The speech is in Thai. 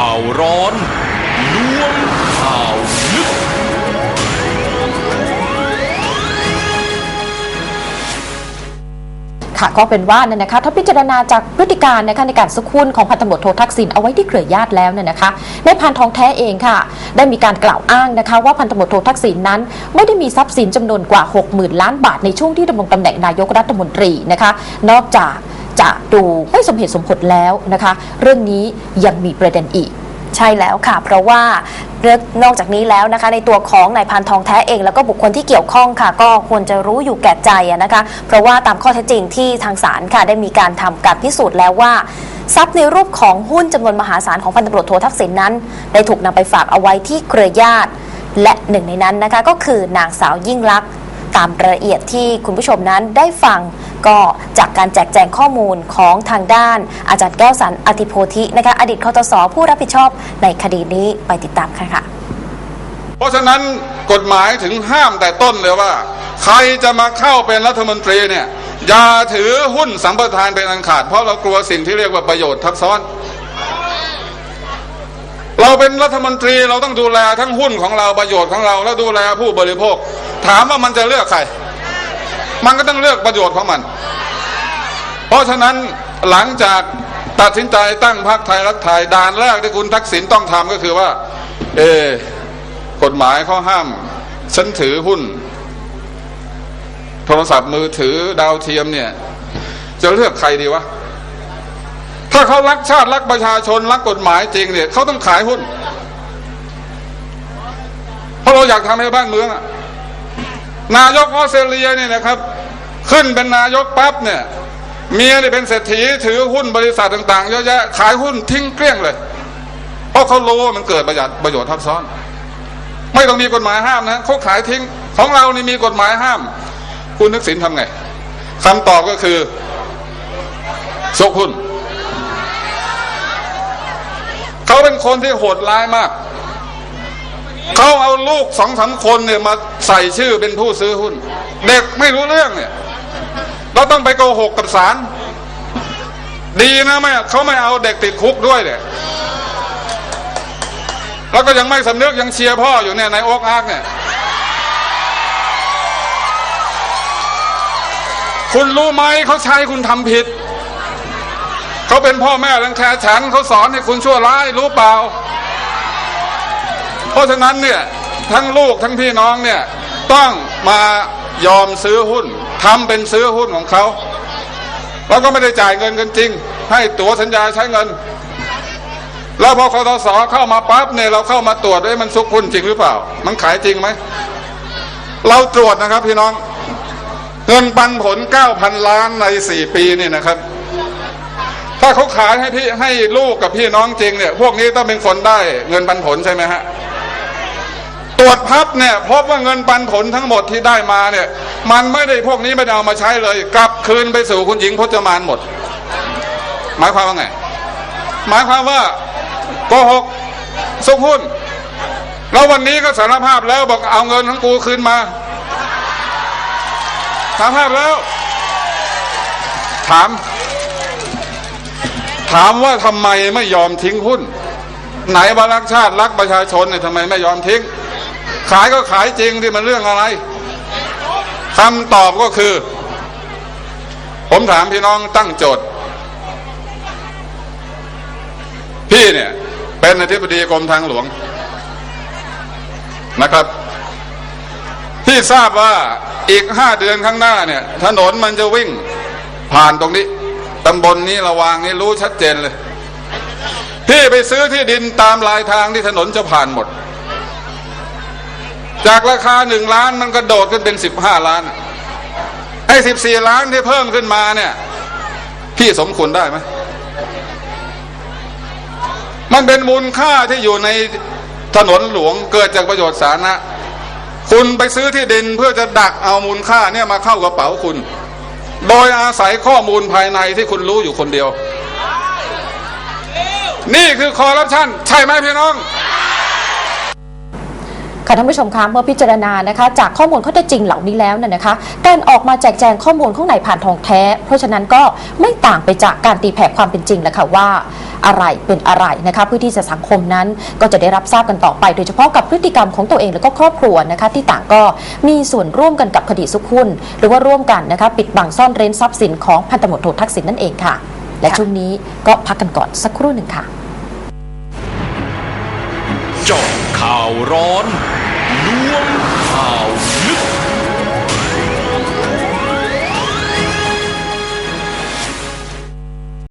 ข่าวร้อนล้วงข่าวลึก ค่ะก็เป็นว่าเนี่ยนะคะถ้าพิจารณาจากพฤติการนะคะในการสุขุนของพันตำรวจโททักษิณเอาไว้ที่เครือญาติแล้วเนี่ยนะคะในพานทองแท้เองค่ะ ได้มีการกล่าวอ้างนะคะ ว่าพันตำรวจโททักษิณนั้น ไม่ได้มีทรัพย์สินจำนวนกว่า 60,000 ล้านบาทในช่วงที่ดำรงตำแหน่งนายกรัฐมนตรีนะคะ นอกจาก จะดูไม่สมเหตุสมผลแล้วนะคะ เรื่องนี้ยังมีประเด็นอีก ใช่แล้วค่ะ เพราะว่านอกจากนี้แล้วนะคะในตัวของนายพันทองแท้เองแล้วก็บุคคลที่เกี่ยวข้องค่ะ ก็ควรจะรู้อยู่แก่ใจนะคะเพราะว่าตามข้อเท็จจริงที่ทางศาลค่ะได้มีการทำการพิสูจน์แล้วว่าทรัพย์ในรูปของหุ้นจำนวนมหาศาลของพันตำรวจโททักษิณนั้น ได้ถูกนำไปฝากเอาไว้ที่เครือญาติ และหนึ่งในนั้นนะคะก็คือนางสาวยิ่งลักษณ์ตามรายละเอียดที่คุณผู้ชมนั้นได้ฟัง ก็จากการแจกแจงข้อมูลของทางด้านอาจารย์แก้วสันอธิโพธินะคะอดีตคอตสผู้รับผิดชอบในคดีนี้ไปติดตามกันค่ะ เพราะฉะนั้นกฎหมายถึงห้ามแต่ต้นเลยว่า ใครจะมาเข้าเป็นรัฐมนตรีเนี่ยอย่าถือหุ้นสัมปทานเป็นอันขาด เพราะเรากลัวสิ่งที่เรียกว่าประโยชน์ทับซ้อน เราเป็นรัฐมนตรีเราต้องดูแลทั้งหุ้นของเราประโยชน์ของเรา และดูแลผู้บริโภค ถามว่ามันจะเลือกใคร มันก็ต้องเลือกประโยชน์ของมัน เพราะฉะนั้นหลังจากตัดสินใจตั้งพรรคไทยรักไทยด่านแรกที่คุณทักษิณต้องทำก็คือว่าเออกฎหมายเขาห้ามฉันถือหุ้น โทรศัพท์มือถือดาวเทียมเนี่ย จะเลือกใครดีวะถ้าเขารักชาติรักประชาชนรักกฎหมายจริงเนี่ยเขาต้องขายหุ้น เพราะเราอยากทำให้บ้านเมืองอะ นายกออสเตรเลียเนี่ยนะครับ ขึ้นเป็นนายกปั๊บเนี่ยเมียเนี่ยเป็นเศรษฐีถือหุ้นบริษัทต่างๆเยอะแยะขายหุ้นทิ้งเกลี้ยงเลย เพราะเขารู้ว่ามันเกิดประโยชน์ประโยชน์ทับซ้อน ไม่ต้องมีกฎหมายห้ามนะเขาขายทิ้งของเรานี่มีกฎหมายห้าม คุณนึกสินทำไงคำตอบก็คือซกหุ้นเขาเป็นคนที่โหดร้ายมาก เขาเอาลูกสองสามคนเนี่ยมาใส่ชื่อเป็นผู้ซื้อหุ้น เด็กไม่รู้เรื่องเนี่ย เราต้องไปโกหกกับศาลดีนะไม่เขาไม่เอาเด็กติดคุกด้วยเนี่ยแล้วก็ยังไม่สำนึกยังเชียร์พ่ออยู่เนี่ยในโอ๊กอาร์กเนี่ย คุณรู้ไหมเขาใช้คุณทำผิด เขาเป็นพ่อแม่รังแคฉันเขาสอนให้คุณชั่วร้ายรู้เปล่า เพราะฉะนั้นเนี่ยทั้งลูกทั้งพี่น้องเนี่ยต้องมายอมซื้อหุ้นทำเป็นซื้อหุ้นของเขาแล้วก็ไม่ได้จ่ายเงินกันจริง ให้ตั๋วสัญญาใช้เงิน แล้วพอคอตสเข้ามาปั๊บเนี่ยเราเข้ามาตรวจด้วยมันซุกหุ้นจริงหรือเปล่า มันขายจริงไหมเราตรวจนะครับพี่น้อง เงินปันผล9,000ล้านใน4ปีนี่นะครับ ถ้าเขาขายให้พี่ให้ลูกกับพี่น้องจริงเนี่ย พวกนี้ต้องเป็นคนได้เงินปันผลใช่ไหมฮะ วจพับเนี่ยพบว่าเงินปันผลทั้งหมดที่ได้มาเนี่ย มันไม่ได้พวกนี้ไม่ได้เอามาใช้เลย กลับคืนไปสู่คุณหญิงพจมานหมด หมายความว่าไง หมายความว่าโกหกซุกหุ้น แล้ววันนี้ก็สารภาพแล้วบอกเอาเงินของกูคืนมาสารภาพแล้ว ถาม ถามว่าทำไมไม่ยอมทิ้งหุ้น ไหนบารักชาติรักประชาชนเนี่ยทำไมไม่ยอมทิ้ง ขายก็ขายจริงที่มันเรื่องอะไรคำตอบก็คือ ผมถามพี่น้องตั้งโจทย์ พี่เนี่ย เป็นอธิบดีกรมทางหลวงนะครับ พี่ทราบว่าอีกห้าเดือนข้างหน้าเนี่ย ถนนมันจะวิ่งผ่านตรงนี้ตำบลนี้ระวางนี้รู้ชัดเจนเลย พี่ไปซื้อที่ดินตามลายทางที่ถนนจะผ่านหมด จากราคาหนึ่งล้านมันกระโดดขึ้นเป็นสิบห้าล้านไอ้สิบสี่ล้านที่เพิ่มขึ้นมาเนี่ย พี่สมควรได้ไหมมันเป็นมูลค่าที่อยู่ในถนนหลวงเกิดจากประโยชน์สาธารณะคุณไปซื้อที่ดินเพื่อจะดักเอามูลค่าเนี่ยมาเข้ากระเป๋าคุณ โดยอาศัยข้อมูลภายในที่คุณรู้อยู่คนเดียว นี่คือคอร์รัปชันใช่ไหมพี่น้อง ค่ะท่านผู้ชมคะเมื่อพิจารณานะคะจากข้อมูลข้อเท็จจริงเหล่านี้แล้วเนี่ยนะคะ การออกมาแจกแจงข้อมูลของนผ่านทองแท้ เพราะฉะนั้นก็ไม่ต่างไปจากการตีแผ่ความเป็นจริงแหละค่ะว่าอะไรเป็นอะไรนะคะเพื่อที่จะสังคมนั้นก็จะได้รับทราบกันต่อไป โดยเฉพาะกับพฤติกรรมของตัวเองและก็ครอบครัวนะคะที่ต่างก็มีส่วนร่วมกันกับคดีซุกขุนหรือว่าร่วมกันนะคะปิดบังซ่อนเร้นทรัพย์สินของพันตำรวจโททักษิณนั่นเองค่ะ และช่วงนี้ก็พักกันก่อนสักครู่หนึ่งค่ะจาะ ข่าวร้อน